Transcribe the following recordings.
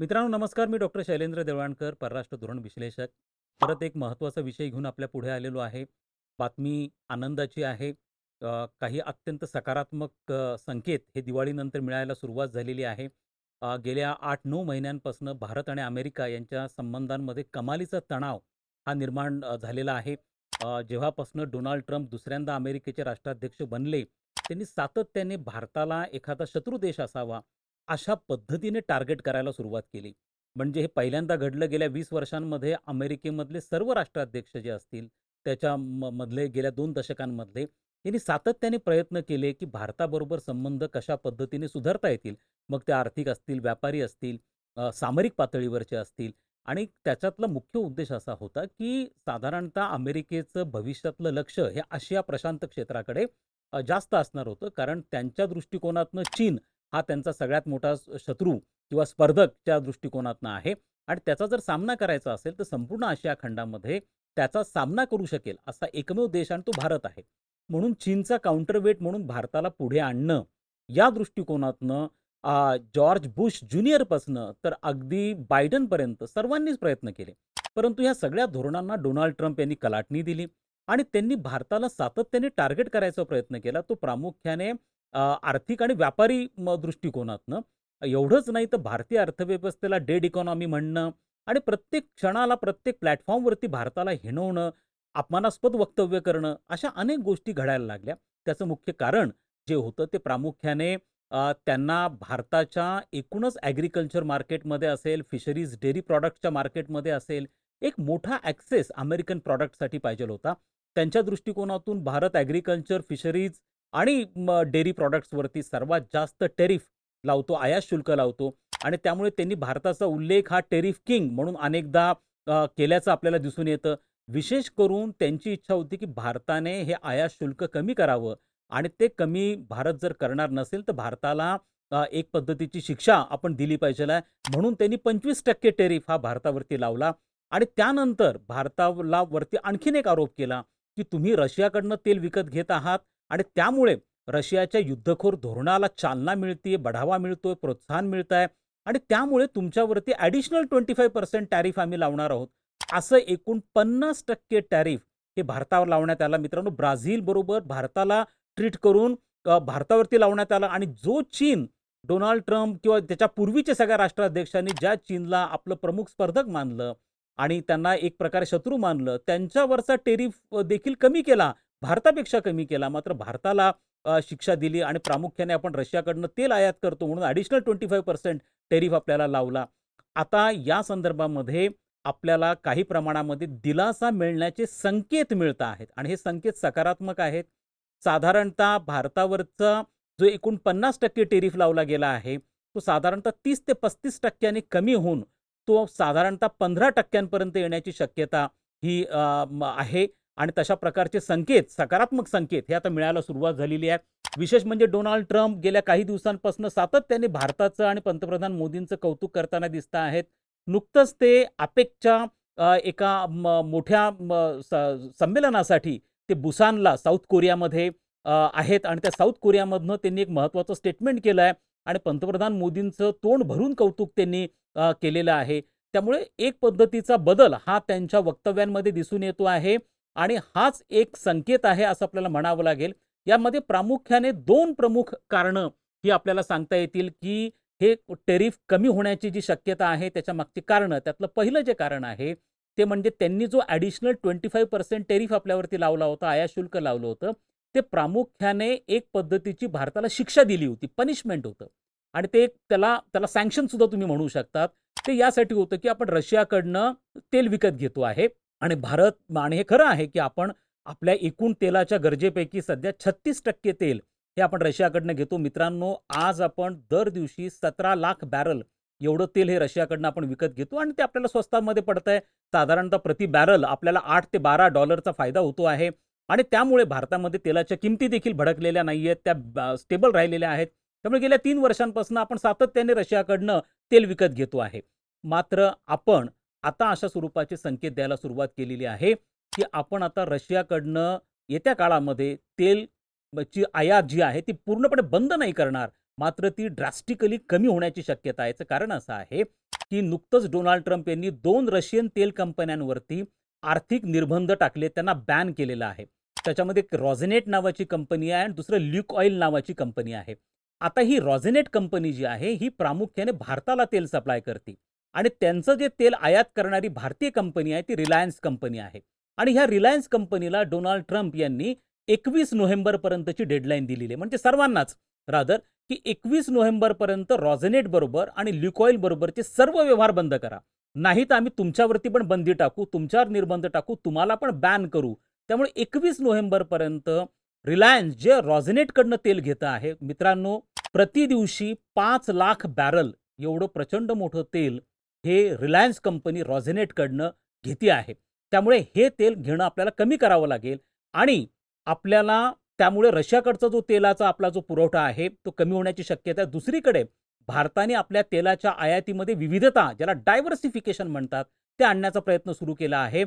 मित्रांनो नमस्कार. मी डॉक्टर शैलेंद्र देवळाणकर परराष्ट्र धोरण विश्लेषक. परत एक महत्त्वाचा विषय घेऊन आपल्या पुढे आलेलो आहे. बातमी आनंदाची आहे. काही अत्यंत सकारात्मक संकेत हे दिवाळीनंतर मिळायला सुरुवात झालेली आहे. गेल्या आठ नऊ महिन्यांपासून भारत आणि अमेरिका यांच्या संबंधांमध्ये कमालीचा तणाव हा निर्माण झालेला आहे. जेव्हापासून डोनाल्ड ट्रम्प दुसऱ्यांदा अमेरिकेचे राष्ट्राध्यक्ष बनले त्यांनी सातत्याने भारताला एखादा शत्रू देश असावा अशा पद्धतीने टार्गेट करायला सुरुवात केली. म्हणजे हे पहिल्यांदा घडलं गेल्या वीस वर्षांमध्ये अमेरिकेमधले सर्व राष्ट्राध्यक्ष जे असतील, त्याच्या म मधले गेल्या दोन दशकांमधले, यांनी सातत्याने प्रयत्न केले, की भारताबरोबर संबंध कशा पद्धतीने सुधारता येतील. मग ते आर्थिक असतील, व्यापारी असतील, सामरिक पातळीवरचे असतील आणि त्याच्यातला मुख्य उद्देश असा होता, की साधारणतः अमेरिकेचं भविष्यातलं लक्ष हे आशिया प्रशांत क्षेत्राकडे जास्त असणार होतं. कारण त्यांच्या दृष्टिकोनातनं चीन हा त्यांचा सगळ्यात मोठा शत्रू किंवा स्पर्धकच्या दृष्टिकोनातनं आहे आणि त्याचा जर सामना करायचा असेल, तर संपूर्ण आशिया खंडामध्ये त्याचा सामना करू शकेल असा एकमेव देश आणि तो भारत आहे. म्हणून चीनचा काउंटरवेट म्हणून भारताला पुढे आणणं, या दृष्टिकोनातनं जॉर्ज बुश ज्युनियरपासनं तर अगदी बायडनपर्यंत सर्वांनीच प्रयत्न केले. परंतु ह्या सगळ्या धोरणांना डोनाल्ड ट्रम्प यांनी कलाटणी दिली आणि त्यांनी भारताला सातत्याने टार्गेट करायचा प्रयत्न केला. तो प्रामुख्याने आर्थिक आणि व्यापारी दृष्टिकोनातनं. एवढंच नाही तर भारतीय अर्थव्यवस्थेला डेड इकॉनॉमी म्हणणं आणि प्रत्येक क्षणाला, प्रत्येक प्लॅटफॉर्मवरती भारताला हिणवणं, अपमानास्पद वक्तव्य करणं, अशा अनेक गोष्टी घडायला लागल्या. त्याचं मुख्य कारण जे होतं ते प्रामुख्याने त्यांना भारताच्या एकूणच ॲग्रीकल्चर मार्केटमध्ये असेल, फिशरीज डेअरी प्रॉडक्टच्या मार्केटमध्ये असेल, एक मोठा ॲक्सेस अमेरिकन प्रॉडक्टसाठी पाहिजेल होता. त्यांच्या दृष्टिकोनातून भारत ॲग्रीकल्चर, फिशरीज आणि डेअरी प्रॉडक्ट्सवरती सर्वात जास्त टेरिफ लावतो, आयात शुल्क लावतो आणि त्यामुळे त्यांनी भारताचा उल्लेख हा टेरिफ किंग म्हणून अनेकदा केल्याचं आपल्याला दिसून येतं. विशेष करून त्यांची इच्छा होती, की भारताने हे आयात शुल्क कमी करावं आणि ते कमी भारत जर करणार नसेल, तर भारताला एक पद्धतीची शिक्षा आपण दिली पाहिजेल आहे. म्हणून त्यांनी 25% टेरिफ हा भारतावरती लावला आणि त्यानंतर भारताला वरती आणखीन एक आरोप केला, की तुम्ही रशियाकडनं तेल विकत घेत आहात आणि त्यामुळे रशियाच्या युद्धखोर धोरणाला चालना मिळते बढावा मिळतोय, प्रोत्साहन मिळतंय आणि त्यामुळे तुमच्यावरती ॲडिशनल 25% टॅरिफ आम्ही लावणार आहोत. असं एकूण 50% टॅरिफ हे भारतावर लावण्यात आला. मित्रांनो ब्राझीलबरोबर भारताला ट्रीट करून भारतावरती लावण्यात आला आणि जो चीन डोनाल्ड ट्रम्प किंवा त्याच्या पूर्वीच्या सगळ्या राष्ट्राध्यक्षांनी ज्या चीनला आपलं प्रमुख स्पर्धक मानलं आणि त्यांना एक प्रकारे शत्रू मानलं, त्यांच्यावरचा टेरिफ देखील कमी केला, भारतापेक्षा कमी केला. मात्र भारताला शिक्षा दिली आणि प्रामुख्याने आपण रशियाकडनं तेल आयात करतो म्हणून ॲडिशनल 25% टेरिफ आपल्याला लावला. आता या संदर्भामध्ये आपल्याला काही प्रमाणामध्ये दिलासा मिळण्याचे संकेत मिळत आहेत आणि हे संकेत सकारात्मक आहेत. साधारणतः भारतावरचा जो एकूण 50% टेरिफ लावला गेला आहे, तो साधारणतः तीस ते 35% कमी होऊन तो साधारणतः पंधरा टक्क्यांपर्यंत येण्याची शक्यता ही आहे आणि तशा प्रकारचे संकेत, सकारात्मक संकेत हे आता मिळायला सुरुवात झालेली आहे. विशेष म्हणजे डोनाल्ड ट्रम्प गेल्या काही दिवसांपासून सातत्याने भारताचं आणि पंतप्रधान मोदींचं कौतुक करताना दिसत आहेत. नुकतंच ते अपेकच्या एका मोठ्या संमेलनासाठी ते बुसानला साऊथ कोरियामध्ये आहेत आणि त्या साऊथ कोरियामधनं त्यांनी एक महत्त्वाचं स्टेटमेंट केलं आहे आणि पंतप्रधान मोदींचं तोंड भरून कौतुक त्यांनी केलेलं आहे. त्यामुळे एक पद्धतीचा बदल हा त्यांच्या वक्तव्यांमध्ये दिसून येतो आहे आणि हाच एक संकेत आहे असं आपल्याला म्हणावं लागेल. यामध्ये प्रामुख्याने दोन प्रमुख कारणं ही आपल्याला सांगता येतील, की हे टेरिफ कमी होण्याची जी शक्यता आहे त्याच्यामागची कारणं. त्यातलं पहिलं जे कारण आहे, ते म्हणजे त्यांनी जो ॲडिशनल 25% टेरिफ आपल्यावरती लावला होता, आयाशुल्क लावलं होतं, ते प्रामुख्याने एक पद्धतीची भारताला शिक्षा दिली होती, पनिशमेंट होतं आणि ते एक त्याला त्याला सँक्शन सुद्धा तुम्ही म्हणू शकतात. ते यासाठी होतं, की आपण रशियाकडनं तेल विकत घेतो आहे आणि भारत आणि हे खरं आहे, की आपण आपल्या एकूण तेलाच्या गरजेपैकी सध्या 36% तेल हे आपण रशियाकडनं घेतो. मित्रांनो, आज आपण दर दिवशी 17 लाख बॅरल एवढं तेल हे रशियाकडनं आपण विकत घेतो आणि ते आपल्याला स्वस्तामध्ये पडतंय. साधारणतः प्रति बॅरल आपल्याला आठ ते 12 डॉलरचा फायदा होतो आहे आणि त्यामुळे भारतामध्ये तेलाच्या किमती देखील भडकलेल्या नाहीयेत. त्या स्टेबल राहिलेल्या आहेत. त्यामुळे गेल्या तीन वर्षांपासून आपण सातत्याने रशियाकडनं तेल विकत घेतो आहे. मात्र आपण आता अशा स्वरूपाचे संकेत द्यायला सुरुवात केलेली आहे, की आपण आता रशियाकडनं येत्या काळामध्ये तेल ची आयात जी आहे ती पूर्णपणे बंद नाही करणार. मात्र ती ड्रास्टिकली कमी होण्याची शक्यता आहे. याचं कारण असं आहे, की नुकतंच डोनाल्ड ट्रम्प यांनी दोन रशियन तेल कंपन्यांवरती आर्थिक निर्बंध टाकले त्यांना बॅन केलेलं आहे त्याच्यामध्ये एक रॉझेनेट नावाची कंपनी आहे आणि दुसरं ल्युक ऑइल नावाची कंपनी आहे आता ही रॉझेनेट कंपनी जी आहे ही प्रामुख्याने भारताला तेल सप्लाय करते आणि त्यांचं जे तेल आयात करणारी भारतीय कंपनी आहे ती रिलायन्स कंपनी आहे. आणि ह्या रिलायन्स कंपनीला डोनाल्ड ट्रम्प यांनी एकवीस नोव्हेंबरपर्यंतची डेडलाईन दिलेली आहे. म्हणजे सर्वांनाच रादर की एकवीस नोव्हेंबरपर्यंत रॉझेनेट बरोबर आणि ल्युकॉईल बरोबरचे सर्व व्यवहार बंद करा. नाही तर आम्ही तुमच्यावरती पण बंदी टाकू तुमच्यावर निर्बंध टाकू तुम्हाला पण बॅन करू. त्यामुळे एकवीस नोव्हेंबरपर्यंत रिलायन्स जे रॉझनेटकडनं तेल घेतं आहे मित्रांनो प्रतिदिवशी पाच लाख बॅरल एवढं प्रचंड मोठं तेल हे रिलायन्स कंपनी रॉझेनेटकडनं घेते आहे. त्यामुळे हे तेल घेणं आपल्याला कमी करावं लागेल आणि आपल्याला त्यामुळे रशियाकडचा जो तेलाचा आपला जो पुरवठा आहे तो कमी होण्याची शक्यता आहे. दुसरीकडे भारताने आपल्या तेलाच्या आयातीमध्ये विविधता ज्याला डायव्हर्सिफिकेशन म्हणतात ते आणण्याचा प्रयत्न सुरू केला आहे.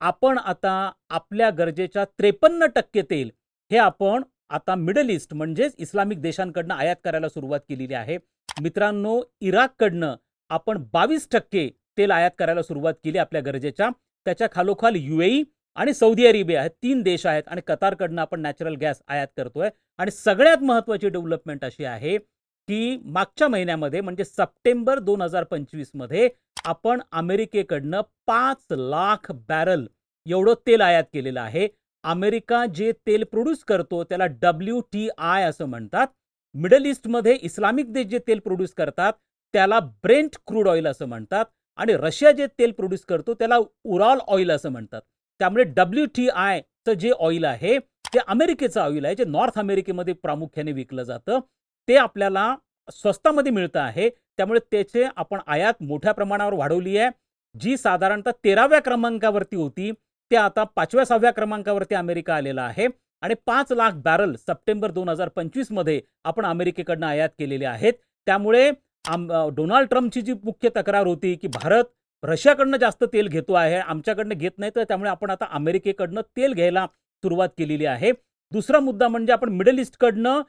आपण आता आपल्या गरजेच्या त्रेपन्न टक्के तेल हे आपण आता मिडल ईस्ट म्हणजेच इस्लामिक देशांकडनं आयात करायला सुरुवात केलेली आहे. मित्रांनो इराककडनं आपण बावीस टक्के तेल आयात करायला सुरुवात केली आपल्या गरजेच्या. त्याच्या खालोखाल युएई आणि सौदी अरेबिया हे तीन देश आहेत आणि कतारकडनं आपण नॅचरल गॅस आयात करतोय. आणि सगळ्यात महत्त्वाची डेव्हलपमेंट अशी आहे की मागच्या महिन्यामध्ये म्हणजे सप्टेंबर दोन हजार पंचवीसमध्ये आपण अमेरिकेकडनं पाच लाख बॅरल एवढं तेल आयात केलेलं आहे. अमेरिका जे तेल प्रोड्यूस करतो त्याला डब्ल्यू टी आय असं म्हणतात. मिडल ईस्टमध्ये इस्लामिक देश जे तेल प्रोड्यूस करतात त्याला ब्रेंट क्रूड ऑइल असं म्हणतात आणि रशिया जे तेल प्रोड्यूस करतो त्याला उराल ऑइल असं म्हणतात. त्यामुळे डब्ल्यू टी आयचं जे ऑइल आहे ते अमेरिकेचं ऑइल आहे जे नॉर्थ अमेरिकेमध्ये प्रामुख्याने विकलं जातं ते आपल्याला स्वस्तामध्ये मिळतं आहे. त्यामुळे त्याचे आपण आयात मोठ्या प्रमाणावर वाढवली आहे. जी साधारणतः तेराव्या क्रमांकावरती होती ते आता पाचव्या सहाव्या क्रमांकावरती अमेरिका आलेला आहे. आणि पाच लाख बॅरल सप्टेंबर दोन हजार पंचवीसमध्ये आपण अमेरिकेकडनं आयात केलेले आहेत. त्यामुळे आम डोनाल्ड ट्रम्पची जी मुख्य तक्रार होती की भारत रशियाकडनं जास्त तेल घेतो आहे आमच्याकडनं घेत नाही तर त्यामुळे आपण आता अमेरिकेकडनं तेल घ्यायला सुरुवात केलेली आहे. दुसरा मुद्दा म्हणजे आपण मिडल ईस्टकडनं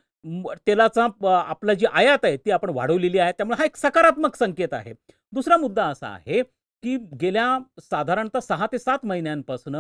तेलाचा आपला जी आयात आहे ती आपण वाढवलेली आहे त्यामुळे हा एक सकारात्मक संकेत आहे. दुसरा मुद्दा असा आहे की गेल्या साधारणतः सहा ते सात महिन्यांपासून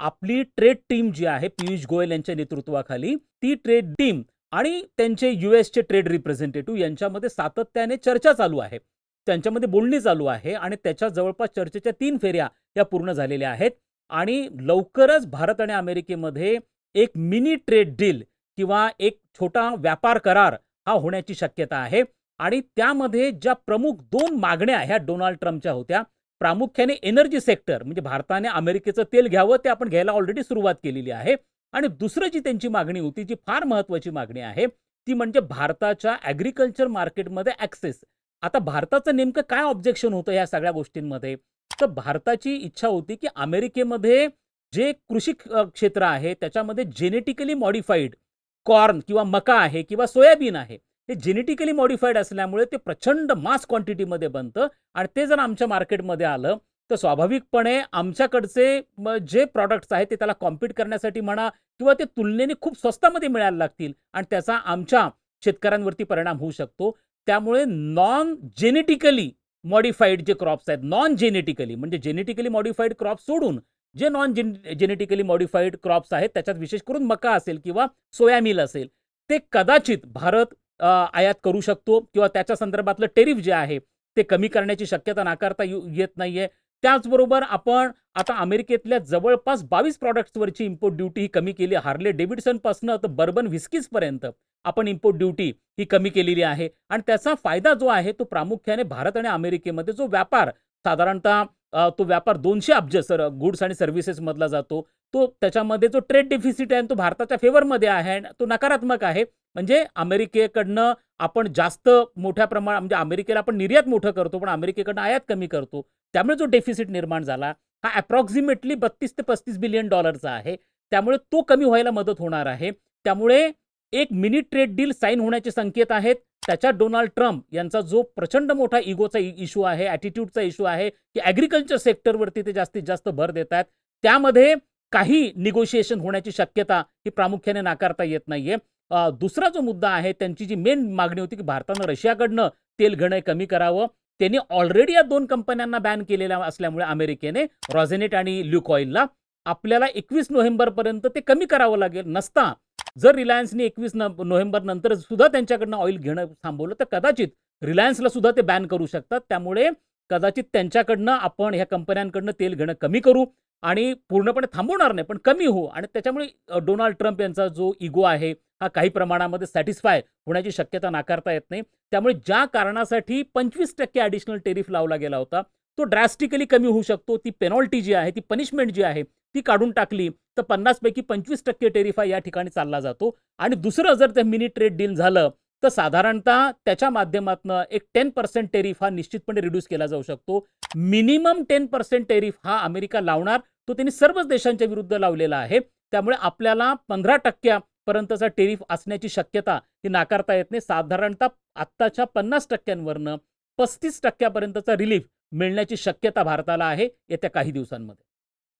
आपली ट्रेड टीम जी आहे पियुष गोयल यांच्या नेतृत्वाखाली ती ट्रेड टीम आणि त्यांचे युएसचे ट्रेड रिप्रेझेंटेटिव्ह यांच्यामध्ये सातत्याने चर्चा चालू आहे. त्यांच्यामध्ये बोलणी चालू आहे आणि त्याच्या जवळपास चर्चेच्या तीन फेऱ्या या पूर्ण झालेल्या आहेत. आणि लवकरच भारत आणि अमेरिकेमध्ये एक मिनी ट्रेड डील किंवा एक छोटा व्यापार करार हा होण्याची शक्यता आहे. आणि त्यामध्ये ज्या प्रमुख दोन मागण्या ह्या डोनाल्ड ट्रम्पच्या होत्या प्रामुख्याने एनर्जी सेक्टर म्हणजे भारताने अमेरिकेचं तेल घ्यावं ते आपण घ्यायला ऑलरेडी सुरुवात केलेली आहे. आणि दुसरं जी त्यांची मागणी होती जी फार महत्वाची मागणी आहे ती म्हणजे भारताच्या ॲग्रिकल्चर मार्केटमध्ये ॲक्सेस आता भारताचं नेमकं काय ऑब्जेक्शन होतं या सगळ्या गोष्टींमध्ये? तर भारताची इच्छा होती की अमेरिकेमध्ये जे कृषी क्षेत्र आहे त्याच्यामध्ये जेनेटिकली मॉडिफाईड कॉर्न किंवा मका आहे किंवा सोयाबीन आहे हे जेनेटिकली मॉडिफाईड असल्यामुळे ते प्रचंड मास क्वांटिटीमध्ये बनतं आणि ते जर आमच्या मार्केटमध्ये आलं तर स्वाभाविकपणे आमच्याकडचे जे प्रॉडक्ट्स आहेत ते त्याला कॉम्पीट करण्यासाठी म्हणा किंवा ते तुलनेने खूप स्वस्तामध्ये मिळायला लागतील आणि त्याचा आमच्या शेतकऱ्यांवरती परिणाम होऊ शकतो. त्यामुळे नॉन जेनेटिकली मॉडिफाईड जे क्रॉप्स आहेत नॉन जेनेटिकली म्हणजे जेनेटिकली मॉडिफाईड क्रॉप सोडून जे non gen genetically modified crops आहेत त्याच्यात विशेष करून मका असेल किंवा सोयामील असेल ते कदाचित भारत आयात करू शकतो किंवा त्याच्या संदर्भातलं टेरिफ जे आहे ते कमी करण्याची शक्यता नाकारता येऊ येत नाहीये. त्याचबरोबर आपण आता अमेरिकेतल्या जवळपास बावीस प्रॉडक्ट्सवरची इम्पोर्ट ड्युटी ही कमी केली. हार्ले डेव्हिडसनपासनं तर बर्बन व्हिस्कीजपर्यंत आपण इम्पोर्ट ड्युटी ही कमी केलेली आहे. आणि त्याचा फायदा जो आहे तो प्रामुख्याने भारत आणि अमेरिकेमध्ये जो व्यापार साधारणतः तो व्यापार दोनशे अब्ज सर गुड्स आणि सर्व्हिसेस मधला जातो तो त्याच्यामध्ये जो ट्रेड डेफिसिट आहे तो भारताच्या फेवरमध्ये आहे तो नकारात्मक आहे. म्हणजे अमेरिकेकडनं आपण जास्त मोठ्या प्रमाणात म्हणजे अमेरिकेला आपण निर्यात मोठं करतो पण अमेरिकेकडनं आयात कमी करतो. त्यामुळे जो डेफिसिट निर्माण झाला हा अप्रॉक्सिमेटली बत्तीस ते पस्तीस बिलियन डॉलरचा आहे. त्यामुळे तो कमी व्हायला मदत होणार आहे. त्यामुळे एक मिनी ट्रेड डील साईन होण्याचे संकेत आहेत. त्याच्यात डोनाल्ड ट्रम्प यांचा जो प्रचंड मोठा इगोचा इश्यू आहे ॲटिट्यूडचा इश्यू आहे की ॲग्रिकल्चर सेक्टरवरती ते जास्तीत जास्त भर देत आहेत त्यामध्ये काही निगोशिएशन होण्याची शक्यता ही प्रामुख्याने नाकारता येत नाहीये. दुसरा जो मुद्दा आहे त्यांची जी मेन मागणी होती की भारतानं रशियाकडनं तेल घेणं कमी करावं. त्यांनी ऑलरेडी या दोन कंपन्यांना बॅन केलेल्या असल्यामुळे अमेरिकेने रॉझेनेट आणि ल्युकॉईलला आपल्याला एकवीस नोव्हेंबरपर्यंत ते कमी करावं लागेल. नसता जर रिलायन्सने एकवीस नोव्हेंबर नंतर सुद्धा त्यांच्याकडनं ऑइल घेणं थांबवलं तर कदाचित रिलायन्सला सुद्धा ते बॅन करू शकतात. त्यामुळे कदाचित त्यांच्याकडनं आपण ह्या कंपन्यांकडनं तेल घेणं कमी करू. आणि पूर्णपणे थांबवणार नाही पण कमी होऊ आणि त्याच्यामुळे डोनाल्ड ट्रम्प यांचा जो इगो आहे हा काही प्रमाणामध्ये सॅटिस्फाय होण्याची शक्यता नाकारता येत नाही. त्यामुळे ज्या कारणासाठी पंचवीस टक्के ॲडिशनल टेरिफ लावला गेला होता तो ड्रॅस्टिकली कमी होऊ शकतो. ती पेनॉल्टी जी आहे ती पनिशमेंट जी आहे ती काढून टाकली तर पन्नासपैकी पंचवीस टक्के टेरिफ हा या ठिकाणी चालला जातो. आणि दुसरं जर ते मिनी ट्रेड डील झालं तर साधारणतः त्याच्या माध्यमातून एक टेन पर्सेंट टेरिफ हा निश्चितपणे रिड्यूस केला जाऊ शकतो. मिनिमम टेन पर्सेंट टेरिफ हा अमेरिका लावणार तो त्यांनी सर्वच देशांच्या विरुद्ध लावलेला आहे. त्यामुळे आपल्याला पंधरा टक्क्यापर्यंतचा टेरिफ असण्याची शक्यता ही नाकारता येत नाही. साधारणतः आत्ताच्या पन्नास टक्क्यांवरनं पस्तीस टक्क्यापर्यंतचा रिलीफ मिळण्याची शक्यता भारताला आहे येत्या काही दिवसांमध्ये.